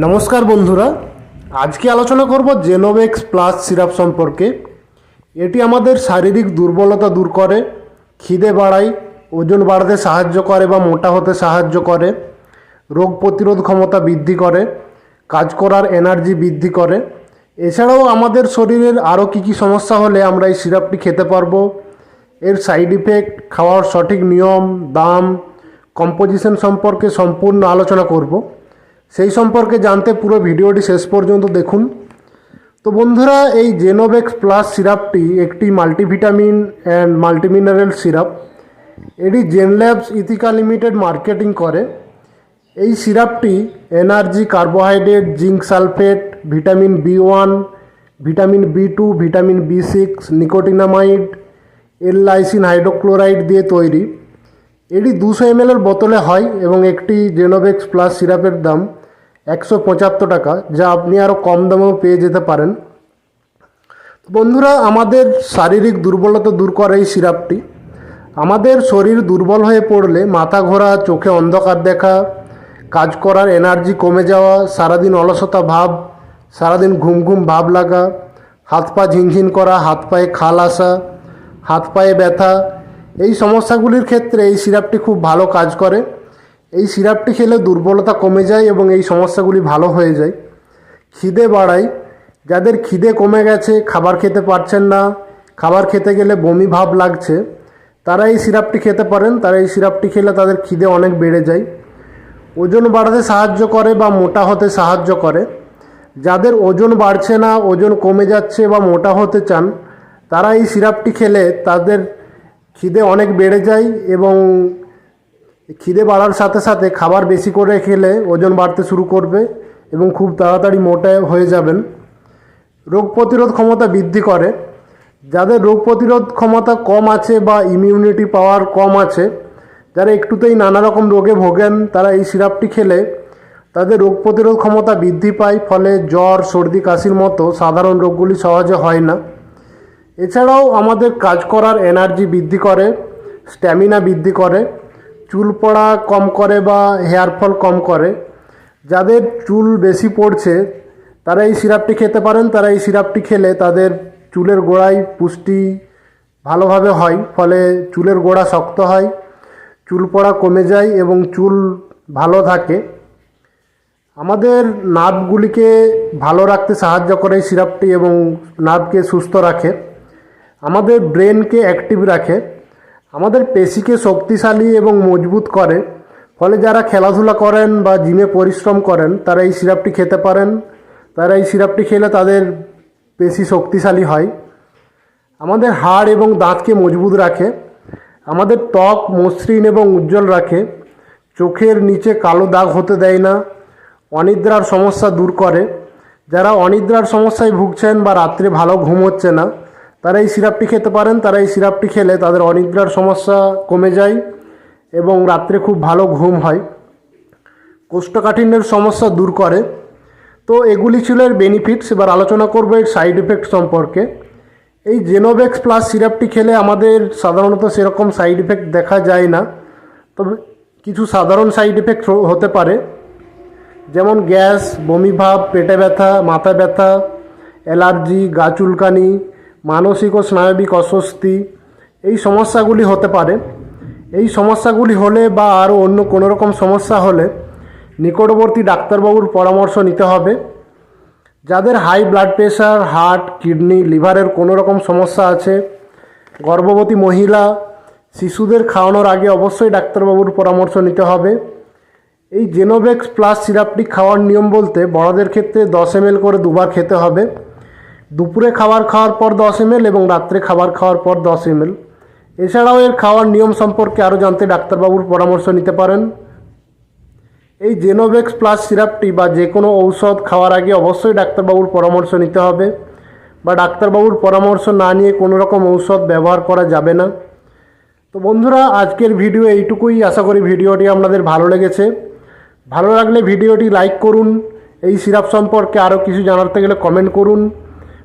নমস্কার বন্ধুরা, আজকে আলোচনা করব জেনোভেক্স প্লাস সিরাপ সম্পর্কে। এটি আমাদের শারীরিক দুর্বলতা দূর করে, খিদে বাড়ায়, ওজন বাড়াতে সাহায্য করে বা মোটা হতে সাহায্য করে, রোগ প্রতিরোধ ক্ষমতা বৃদ্ধি করে, কাজ করার এনার্জি বৃদ্ধি করে। এছাড়াও আমাদের শরীরের আরও কী কী সমস্যা হলে আমরা এই সিরাপটি খেতে পারব, এর সাইড ইফেক্ট খাওয়ার সঠিক নিয়ম, দাম কম্পোজিশন সম্পর্কে সম্পূর্ণ আলোচনা করব। সম্পর্কে জানতে পুরো ভিডিওটি শেষ পর্যন্ত দেখুন। তো বন্ধুরা, এই জেনোভেক্স প্লাস সিরাপটি একটি মাল্টিভিটামিন অ্যান্ড মাল্টিমিনারেল সিরাপ। এটি জেনল্যাবস ইথিকা লিমিটেড মার্কেটিং করে। এই সিরাপটি energy carbohydrate zinc sulphate vitamin B one vitamin B two vitamin B six nicotinamide L lysine hydrochloride দিয়ে তৈরি। এটি দুশো এমএলের বোতলে হয় এবং একটি জেনোভেক্স প্লাস সিরাপের দাম একশো পঁচাত্তর টাকা, যা আপনি আরও কম দামেও পেয়ে যেতে পারেন। বন্ধুরা, আমাদের শারীরিক দুর্বলতা দূর করে এই সিরাপটি। আমাদের শরীর দুর্বল হয়ে পড়লে মাথা ঘোরা, চোখে অন্ধকার দেখা, কাজ করার এনার্জি কমে যাওয়া, সারাদিন অলসতা ভাব, সারাদিন ঘুম ঘুম ভাব লাগা, হাত পা ঝিনঝিন করা, হাত পায়ে খাল আসা, হাত পায়ে ব্যথা, এই সমস্যাগুলির ক্ষেত্রে এই সিরাপটি খুব ভালো কাজ করে। এই সিরাপটি খেলে দুর্বলতা কমে যায় এবং এই সমস্যাগুলি ভালো হয়ে যায়। খিদে বাড়ায়। যাদের খিদে কমে গেছে, খাবার খেতে পারছেন না। খাবার খেতে গেলে বমি ভাব লাগছে। তারা এই সিরাপটি খেতে পারেন। তারা এই সিরাপটি খেলে তাদের খিদে অনেক বেড়ে যায়। ওজন বাড়াতে সাহায্য করে বা মোটা হতে সাহায্য করে। যাদের ওজন বাড়ছে না, ওজন কমে যাচ্ছে বা মোটা হতে চান, তারা এই সিরাপটি খেলে তাদের খিদে অনেক বেড়ে যায় এবং খিদে বাড়ার সাথে সাথে খাবার বেশি করে খেলে ওজন বাড়তে শুরু করবে এবং খুব তাড়াতাড়ি মোটা হয়ে যাবেন। রোগ প্রতিরোধ ক্ষমতা বৃদ্ধি করে। যাদের রোগ প্রতিরোধ ক্ষমতা কম আছে বা ইমিউনিটি পাওয়ার কম আছে, যারা একটুতেই নানা রকম রোগে ভোগেন, তারা এই সিরাপটি খেলে তাদের রোগ প্রতিরোধ ক্ষমতা বৃদ্ধি পায়, ফলে জ্বর, সর্দি, কাশির মতো সাধারণ রোগগুলি সহজে হয় না। এছাড়াও আমাদের কাজ করার এনার্জি বৃদ্ধি করে স্ট্যামিনা বৃদ্ধি করে। চুল পড়া কম করে বা হেয়ার ফল কম করে, যাদের চুল বেশি পড়ছে, তারা এই সিরাপটি খেতে পারেন, তারা এই সিরাপটি খেলে তাদের চুলের গোড়ায় পুষ্টি ভালোভাবে হয়, ফলে চুলের গোড়া শক্ত হয় চুল পড়া কমে যায় এবং চুল ভালো থাকে। আমাদের নার্ভগুলিকে ভালো রাখতে সাহায্য করে এই সিরাপটি এবং নার্ভকে সুস্থ রাখে। আমাদের ব্রেনকে অ্যাক্টিভ রাখে। আমাদের পেশিকে শক্তিশালী এবং মজবুত করে। ফলে যারা খেলাধুলা করেন বা জিমে পরিশ্রম করেন, তারা এই সিরাপটি খেতে পারেন। তারা এই সিরাপটি খেলে তাদের পেশি শক্তিশালী হয়। আমাদের হাড় এবং দাঁতকে মজবুত রাখে। আমাদের ত্বক মসৃণ এবং উজ্জ্বল রাখে। চোখের নিচে কালো দাগ হতে দেয় না। অনিদ্রার সমস্যা দূর করে। যারা অনিদ্রার সমস্যায় ভুগছেন বা রাত্রে ভালো ঘুম হচ্ছে না তারা এই সিরাপটি খেতে পারেন তারা এই সিরাপটি খেলে তাদের অনিদ্রার সমস্যা কমে যায় এবং রাত্রে খুব ভালো ঘুম হয়। কোষ্ঠকাঠিন্যের সমস্যা দূর করে। তো এগুলি ছিল এর বেনিফিটস এবার আলোচনা করব এর সাইড এফেক্ট সম্পর্কে। এই জেনোভেক্স প্লাস সিরাপটি খেলে আমাদের সাধারণত সেরকম সাইড এফেক্ট দেখা যায় না। তবে কিছু সাধারণ সাইড এফেক্ট হতে পারে। যেমন গ্যাস, বমি ভাব, পেটে ব্যথা, মাথা ব্যথা, অ্যালার্জি, গা চুলকানি মানসিক ও স্নায়বিক অস্বস্তি, এই সমস্যাগুলি হতে পারে। এই সমস্যাগুলি হলে বা আরও অন্য কোনো রকম সমস্যা হলে নিকটবর্তী ডাক্তারবাবুর পরামর্শ নিতে হবে। যাদের high blood pressure, heart, kidney, লিভারের কোনো রকম সমস্যা আছে, গর্ভবতী মহিলা, শিশুদের খাওয়ানোর আগে অবশ্যই ডাক্তারবাবুর পরামর্শ নিতে হবে। এই জেনোভেক্স প্লাস সিরাপটি খাওয়ার নিয়ম বলতে বড়দের ক্ষেত্রে দশ এম করে দুবার খেতে হবে। দুপুরে খাবার খাওয়ার পর দশ এম এবং রাত্রে খাবার খাওয়ার পর দশ এম এছাড়াও এর খাওয়ার নিয়ম সম্পর্কে আরও জানতে ডাক্তারবাবুর পরামর্শ নিতে পারেন। এই জেনোভেক্স প্লাস সিরাপটি বা যে কোনো ঔষধ খাওয়ার আগে অবশ্যই ডাক্তারবাবুর পরামর্শ নিতে হবে বা ডাক্তারবাবুর পরামর্শ না নিয়ে কোনো রকম ঔষধ ব্যবহার করা যাবে না। তো বন্ধুরা, আজকের ভিডিও এইটুকুই। আশা করি ভিডিওটি আপনাদের ভালো লেগেছে। ভালো লাগলে ভিডিওটি লাইক করুন। এই সিরাপ সম্পর্কে আরও কিছু জানাতে গেলে কমেন্ট করুন।